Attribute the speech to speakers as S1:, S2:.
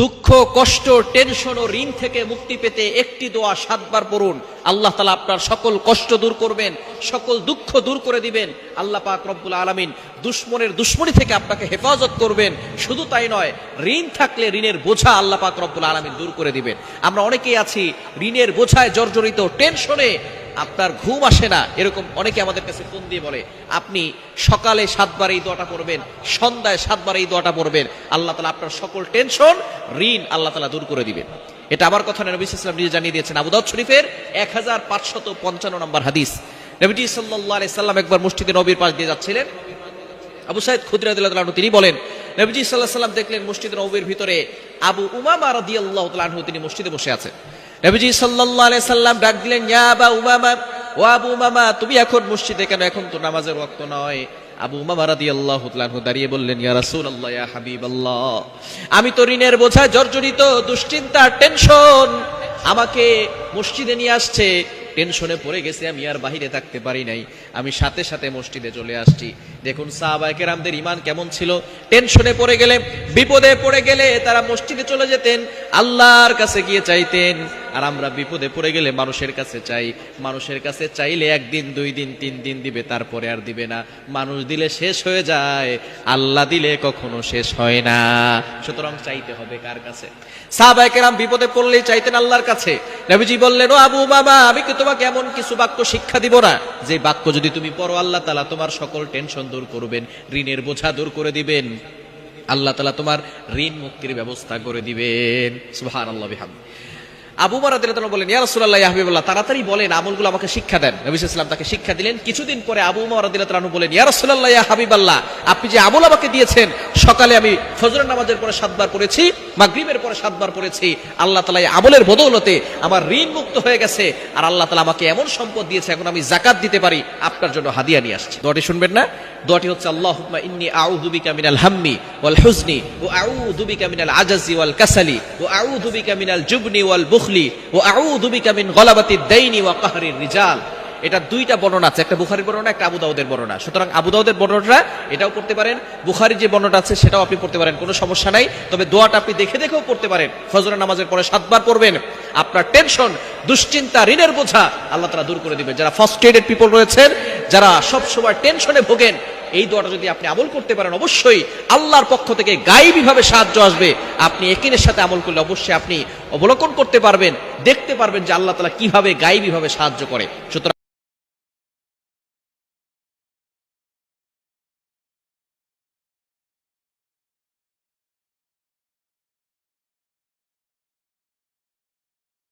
S1: দুঃখ, কষ্ট tension oh ঋণ থেকে মুক্তি পেতে একটি দোয়া সাতবার পড়ুন। আল্লাহ তালা আপনার সকল কষ্ট দূর করবেন, সকল দুঃখ দূর করে দিবেন। আল্লাহ পাক রব্বুল আলমিন দুশ্মনের দুশ্মনী থেকে আপনাকে হেফাজত করবেন। শুধু তাই নয়, ঋণ থাকলে ঋণের বোঝা আল্লাহ পাক রব্বুল আলমিন দূর করে দিবেন। আমরা অনেকেই আছি, ঋণের বোঝায় জর্জরিত টেনশনে আপনার ঘুম আসে না, এরকম অনেকে আমাদের কাছে ফোন দিয়ে বলে, আপনি সকালে সাতবার এই দোয়াটা পড়বেন, সন্ধ্যায় সাতবার এই দোয়াটা পড়বেন, আল্লাহ তালা আপনার সকল টেনশন, ঋণ আল্লাহ তালা দূর করে দিবেন। এটা আমার কথা নবী ইসলাম নিজে জানিয়ে দিয়েছেন আবুদাউদ শরীফের এক হাজার পাঁচশত পঞ্চান্ন নম্বর হাদিস। নবীজি সাল্লাহ সাল্লাম একবার মসজিদে নবীর পাশ দিয়ে যাচ্ছিলেন। আবু সাইদ খুদরাদু তিনি বলেন, নবীজি সাল্লাহ সাল্লাম দেখলেন মসজিদ নবীর ভিতরে আবু উমামা রাদিয়াল্লাহু তাআলা আনহু, তিনি মসজিদে বসে আছেন। নবীজি সাল্লাল্লাহু আলাইহি সাল্লাম ডাক দিলেন, ইয়া বা উমামা, ও আবু উমামা, তুমি এখন মসজিদে কেন? এখন তো নামাজের ওয়াক্ত নয়। আবু উমামা রাদিয়াল্লাহু তাআলা দাঁড়িয়ে বললেন, ইয়া রাসূলুল্লাহ, ইয়া হাবিবাল্লাহ, আমি তো ঋণের বোঝায় জর্জরিত দুশ্চিন্তা, টেনশন আমাকে মসজিদে নিয়ে আসছে। টেনশনে পড়ে গেছে আমি, আর বাহিরে থাকতে পারি নাই। আমি সাথে সাথে মসজিদে চলে আসছি। দেখুন সাহাবায়ে রামদের ইমান কেমন ছিল? টেনশনে পড়ে গেলে, বিপদে পড়ে গেলে তারা মসজিদে চলে যেতেন, আল্লাহর কাছে গিয়ে চাইতেন। আর আমরা বিপদে পড়ে গেলে মানুষের কাছে চাই। মানুষের কাছে চাইলে একদিন, দুই দিন, তিন দিন দিবে, তারপরে আর দিবে না। মানুষ দিলে শেষ হয়ে যায়, আল্লাহ দিলে কখনো শেষ হয় না। সুতরাং চাইতে হবে কার কাছে? সাহাবাহাম বিপদে পড়লেই চাইতেন আল্লাহর কাছে। নবীজি বললেন, ও আবু বাবা, আমি কি তোমাকে এমন কিছু বাক্য শিক্ষা দিব না, যে বাক্য যদি তুমি পড়ো, আল্লাহ তালা তোমার সকল টেনশন দূর করবেন, ঋণের বোঝা দূর করে দিবেন। আল্লাহ তালা তোমার ঋণ মুক্তির ব্যবস্থা করে দিবেন। সুহান আল্লাহ আবু বলেন তাড়াতাড়ি বলেন আমাকে শিক্ষা দেন। তাকে শিক্ষা দিলেন। কিছুদিন পরে আবু বলেন হাবিবাল্লাহ, আপনি যে আমল আমাকে দিয়েছেন, সকালে আমি ফজরের নামাজের পরে সাতবার পড়েছি, মাগরিবের পরে সাতবার পড়েছি, আল্লাহ এই আমলের বদৌলতে আমার ঋণ মুক্ত হয়ে গেছে, আর আল্লাহ তাআলা আমাকে এমন সম্পদ দিয়েছে, এখন আমি যাকাত দিতে পারি, আপনার জন্য হাদিয়া নিয়ে আসছি। দোয়াটি শুনবেন না? দোয়াটি হচ্ছে, আল্লাহুম্মা ইন্নী আউযু বিকা মিনাল হাম্মি ওয়াল হুজনি ওয়া আউযু বিকা মিনাল আজাজি ওয়াল কাসালি ওয়া আউযু বিকা মিনাল জুবনি ওয়াল বুখলি। ওয়া আউযু বিকা মিন গলাবাতিদ দাইনি ওয়া কাহরির রিজাল। এটা দুইটা বর্ণনা আছে, একটা বুখারির বর্ণনা, একটা আবু দাউদের বর্ণনা। সুতরাং আবু দাউদের বর্ণনাটা এটাও পড়তে পারেন, বুখারির যে বর্ণনা আছে সেটাও আপনি পড়তে পারেন, কোনো সমস্যা নাই। তবে দোয়াটা আপনি দেখে দেখেও পড়তে পারেন, ফজরের নামাজের পরে সাতবার পড়বেন। আপনার টেনশন দুশ্চিন্তা, ঋণের বোঝা আল্লাহ তারা দূর করে দিবেন। যারা ফার্স্টেডেড পিপল রয়েছেন, যারা সবসময় টেনশনে ভোগেন এই দোয়াটা যদি আপনি আমল করতে পারেন, অবশ্যই আল্লাহর পক্ষ থেকে গাইবীভাবে সাহায্য আসবে। আপনি একিনের সাথে আমল করলে অবশ্যই আপনি অবলোকন করতে পারবেন, দেখতে পারবেন যে আল্লাহ তালা কীভাবে গাইবীভাবে সাহায্য করে। সুতরাং